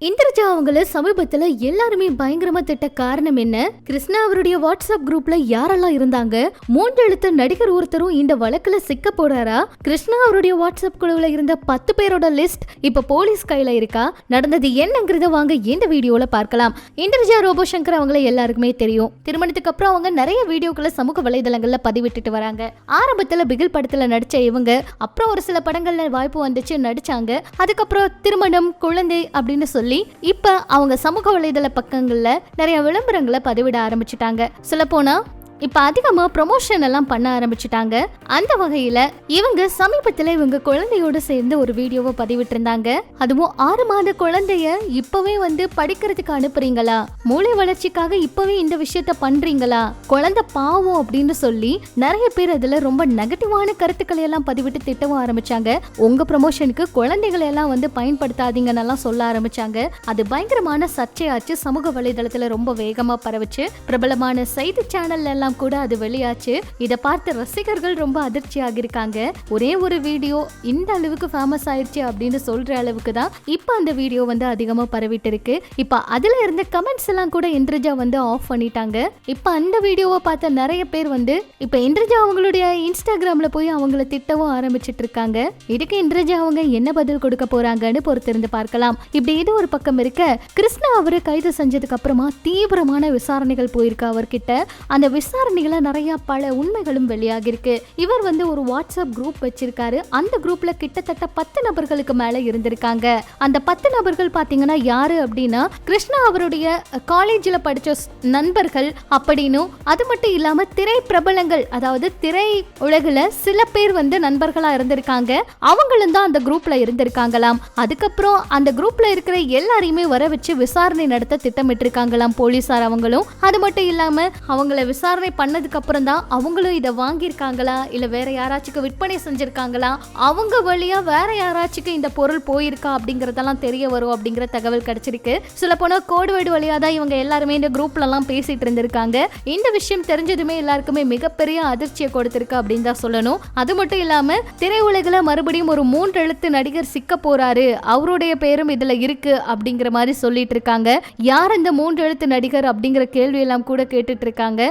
இந்திரஜா அவங்கள சமீபத்துல எல்லாருமே பயங்கரமா திட்ட காரணம் என்ன? கிருஷ்ணா அவருடைய வாட்ஸ்அப் குரூப்ல யாரெல்லாம் இருந்தாங்க? மூன்று எழுத்து நடிகர் ஒருத்தரும் இந்த வழக்குல சிக்க போறாரா? கிருஷ்ணா அவருடைய வாட்ஸ்அப் குழுவுல இருந்த பத்து பேரோட லிஸ்ட் இப்ப போலீஸ் கையில இருக்கா? நடந்தது என்னங்கிறத வாங்க இந்த வீடியோல பார்க்கலாம். இந்திரஜா ரோபோ சங்கர் அவங்கள எல்லாருக்குமே தெரியும். திருமணத்துக்கு அப்புறம் அவங்க நிறைய வீடியோக்களை சமூக வலைதளங்கள்ல பதிவிட்டுட்டு வராங்க. ஆரம்பத்துல பிகில் படத்துல நடிச்ச இவங்க அப்புறம் ஒரு சில படங்கள்ல வாய்ப்பு வந்துச்சு நடிச்சாங்க. அதுக்கப்புறம் திருமணம் குழந்தை அப்படின்னு சொல்லி இப்ப அவங்க சமூக வலைதள பக்கங்கள்ல நிறைய விளம்பரங்களை பதிவிட ஆரம்பிச்சிட்டாங்க. சொல்ல போனா இப்போ அதிகமாக ப்ரொமோஷன் எல்லாம் பண்ண ஆரம்பிச்சிட்டாங்க. அந்த வகையில் இவங்க சமீபத்தில் இவங்க குழந்தையோட சேர்ந்து ஒரு வீடியோவை பதிவிட்டிருந்தாங்க. அதுவும் ஆறு மாத குழந்தைய இப்பவே வந்து படிக்கிறதுக்கு அனுப்புறீங்களா? மூளை வளர்ச்சிக்காக இப்பவே இந்த விஷயத்த பண்றீங்களா? குழந்தை பாவம் அப்படின்னு சொல்லி நிறைய பேர் அதுல ரொம்ப நெகட்டிவான கருத்துக்களை எல்லாம் பதிவிட்டு திட்டவும் ஆரம்பிச்சாங்க. உங்க ப்ரமோஷனுக்கு குழந்தைகளை எல்லாம் வந்து பயன்படுத்தாதீங்கன்னு எல்லாம் சொல்ல ஆரம்பிச்சாங்க. அது பயங்கரமான சர்ச்சையாச்சு. சமூக வலைதளத்துல ரொம்ப வேகமா பரவுச்சு. பிரபலமான செய்தி சேனல்ல எல்லாம் கூட அது வெளியாச்சு. இதை பார்த்து ரசிகர்கள் ரொம்ப அதிர்ச்சி ஆகியிருக்காங்க ஒரே ஒரு வீடியோ இந்த அளவுக்கு ஃபேமஸ் ஆயிடுச்சு அப்படின்னு சொல்ற அளவுக்கு தான் இப்போ அந்த வீடியோ வந்து அதிகமா பரவிட்டு இருக்கு இப்போ அதுல இருந்த கமெண்ட்ஸ் எல்லாம் கூட இந்திரஜா வந்து ஆஃப் பண்ணிட்டாங்க. இப்போ அந்த வீடியோவை பார்த்த நிறைய பேர் வந்து இப்போ இந்திரஜா அவங்களுடைய இன்ஸ்டாகிராம்ல போய் அவங்கள திட்டவும் ஆரம்பிச்சிட்டு இருக்காங்க இதுக்கு இந்திரஜா அவங்க என்ன பதில் கொடுக்க போறாங்கன்னு பொறுத்திருந்து பார்க்கலாம். இப்படி இது ஒரு பக்கம் இருக்க கிருஷ்ணா அவரு கைது செஞ்சதுக்கு அப்புறமா தீவிரமான விசாரணைகள் போயிருக்கு அவர்கிட்ட. அந்த விசாரணைகளை நிறைய பல உண்மைகளும் வெளியாகிருக்கு இவர் வந்து ஒரு வாட்ஸ்அப் குரூப் வச்சிருக்காரு. அந்த குரூப்ல கிட்டத்தட்ட பத்து நபர்களுக்கு மேல இருந்திருக்காங்க. அந்த பத்து நபர்கள் பாத்தீங்கன்னா யாரு அப்படின்னா கிருஷ்ணா அவருடைய காலேஜில் படிச்ச நண்பர்கள் அப்படின்னும் அது மட்டும் இல்லாம திரை பிரபலங்கள் அதாவது திரை உலகில் சில பேர் வந்து நண்பர்களா இருந்திருக்காங்க. அவங்களும் தான் அந்த குரூப்ல இருந்திருக்காங்களாம். அதுக்கப்புறம் அந்த குரூப்ல இருக்கிற எல்லாரையுமே வர வச்சு விசாரணை நடத்த திட்டமிட்டிருக்காங்களாம் போலீசார் அவங்களும். அது மட்டும் இல்லாம அவங்கள விசாரணை பண்ணதுக்கு அப்புறம் தான் அவங்களும் இதை வாங்கியிருக்காங்களா? இல்ல வேற யாராச்சுக்கு விற்பனை செஞ்சிருக்காங்களா? அவங்க வழியா வேற யாராச்சுக்கு இந்த பொருள் போயிருக்கா அப்படிங்கறதெல்லாம் தெரிய வரும் அப்படிங்கிற தகவல் கிடைச்சிருக்கு. சொல்ல போனா கோடு வேடு வழியா தான் இவங்க எல்லாருமே இந்த குரூப்ல எல்லாம் பேசிட்டு இருந்திருக்காங்க. இந்த விஷயம் தெரிஞ்சதுமே எல்லாருக்குமே மிகப்பெரிய அதிர்ச்சியை கொடுத்திருக்கு அப்படின்னு தான் சொல்லணும். அது மட்டும் இல்லாம திரையுலகில் மறுபடியும் ஒரு மூன்று எழுத்து நடிகர் சிக்க போறாரு. அவருடைய பேரும் இதுல இருக்கு அப்படிங்கிற மாதிரி சொல்லிட்டு இருக்காங்க. யார் இந்த மூன்று எழுத்து நடிகர் அப்படிங்கிற கேள்வி எல்லாம் கூட கேட்டுட்டு இருக்காங்க.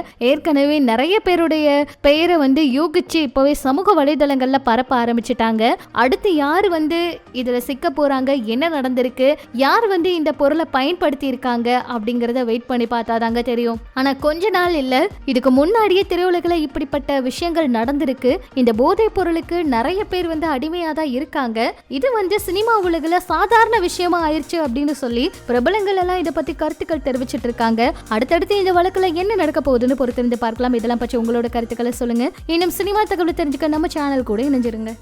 ஏற்கனவே நிறைய பேருடைய பெயரை வந்து யூகிச்சு இப்போவே சமூக வலைதளங்கள்ல பரப்ப ஆரம்பிச்சிட்டாங்க. அடுத்து யார் வந்து இதில் சிக்க போறாங்க? என்ன நடந்திருக்கு? யார் வந்து இந்த பொருளை பயன்படுத்தி இருக்காங்க அப்படிங்கிறத வெயிட் பண்ணி பார்த்தாதாங்க தெரியும். ஆனா கொஞ்ச நாள் இல்ல. இதுக்கு முன்னாடியே திரையுலகில் இப்படிப்பட்ட விஷயங்கள் நடந்திருக்கு. இந்த போதைப் பொருளுக்கு நிறைய பேர் வந்து அடிமையாக தான் இருக்காங்க. இது வந்து சினிமா உலகில் சாதாரண விஷயமா ஆயிடுச்சு அப்படின்னு சொல்லி பிரபலங்கள் எல்லாம் இதை பத்தி கருத்துக்கள் தெரிவிச்சிட்டு இருக்காங்க. அடுத்தடுத்து இந்த வழக்குல என்ன நடக்க போகுதுன்னு பொறுத்திருந்து பார்க்கலாம். இதெல்லாம் பற்றி உங்களோட கருத்துக்களை சொல்லுங்க. இன்னும் சினிமா தகவல் தெரிஞ்சுக்க நம்ம சேனல் கூட இணைஞ்சிருங்க.